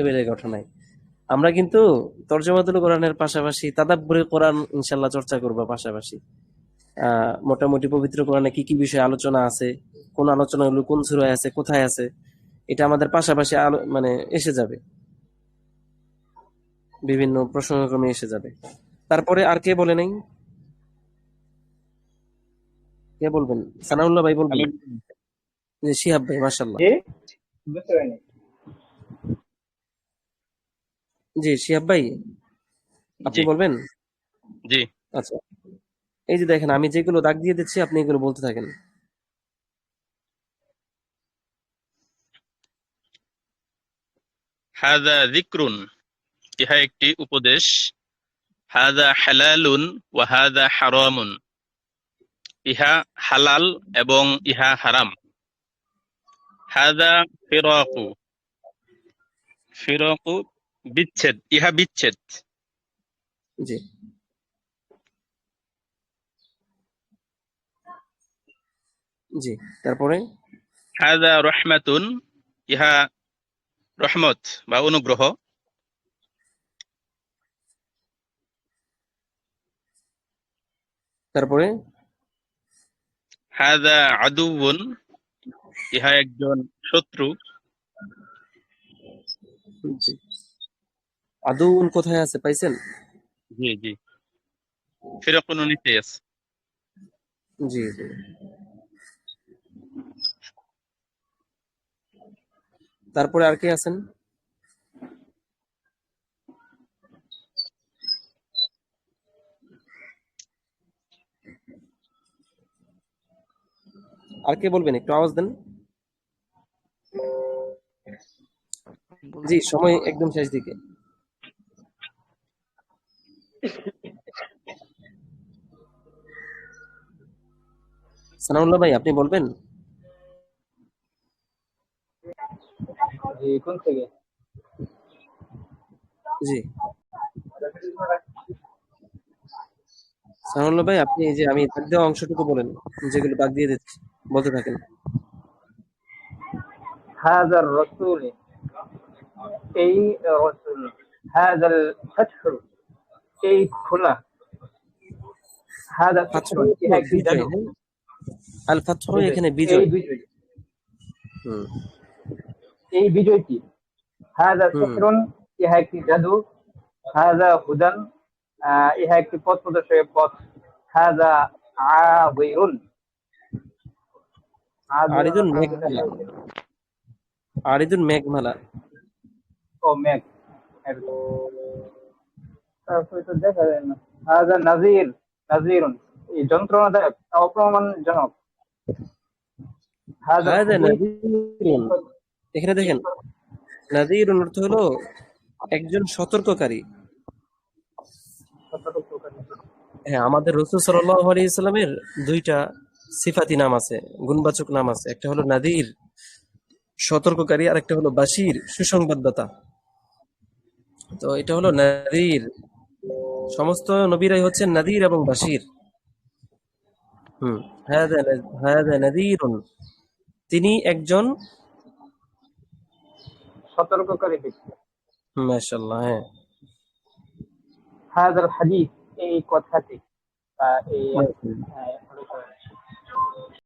ওঠা নাই আমরা কিন্তু তর্জমাতুল কোরআনের পাশাপাশি তাদাব্বুরে কোরআন ইনশাল্লাহ চর্চা করব পাশাপাশি। আহ মোটামুটি পবিত্র কোরআনে কি কি বিষয়ে আলোচনা আছে কোন আলোচনাগুলো কোন সুরায় আছে কোথায় আছে এটা আমাদের পাশাপাশি আলো- মানে এসে যাবে। বিভিন্ন প্রসঙ্গক্রমে এসে যাবে। তারপরে আর কে বলে নাই? কে বলবেন? সানাউল্লাহ ভাই বলবেন? শিহাব ভাই মাশাল্লাহ জি শিহাব ভাই আপনি বলবেন? জি। আচ্ছা। এই যে দেখেন আমি যেগুলো দাগ দিয়ে দিচ্ছি আপনি এগুলো বলতে থাকেন। হাদা যিকরুন ইহা একটি উপদেশ। হাদা হালালুন ওয়া হাদা হারামুন। ইহা হালাল এবং ইহা হারাম। হাদা ফিরাকু। ফিরাকু বিচ্ছেদ ইহা বিচ্ছেদ। জি। জি তারপরে? হাদা রহমাতুন ইহা রহমত বা অনুগ্রহ। তারপরে? হাদা আদুউন ইহা একজন শত্রু। জি। আদৌন কোথায় আছে পাইছেন? জি জি। ফিরাকুন নিচে আছে। জি জি। তারপরে আর কে আছেন? আর কে বলবেন একটু আওয়াজ দেন। জি সময় একদম শেষ দিকে। সানাউল্লাহ ভাই আপনি বলবেন? থেকে? জি। সানাউল্লাহ ভাই আপনি যে আমি বাদ দেওয়া অংশটুকু বলেন যেগুলো বাদ দিয়ে দিচ্ছি বলতে থাকেন। হাজার রসুল এই রসুল হাজার ফাতহু এই খোলা। হাজার ফাতহু আল ফাতহ এখানে বিজয়। হুম। এই বিজয়টি। হাদা সিহরুন ইহা একটি জাদু। হাদা হুদান ইহা একটি পথ প্রদর্শকের পথ। হাদা আবিরুন আরিদুন মেঘমালা আরিদুন মেঘমালা। ও মেঘ। তারপরে দেখা যায় না। হাদা নাজির নাজির এই যন্ত্রণাদায়ক অপমানজনক এখানে দেখেন নাযীরুন অর্থ হলো একজন সতর্ককারী। হ্যাঁ আমাদের রসুল সাল্লাল্লাহু আলাইহি সাল্লামের দুইটা সিফাতি নাম আছে গুণবাচক নাম আছে। একটা হলো নাদির সতর্ককারী আর একটা হলো বাশির সুসংবাদদাতা। তো এটা হলো নাদির সমস্ত নবীরাই হচ্ছেন নাদির এবং বাশির। হুম হাদা না- হাদা নাদিরুন তিনি একজন সতর্ককারী ব্যক্তি মাশাআল্লাহ হ্যাঁ হাজার হাদিস এই কথাটি এই হুম। আহ,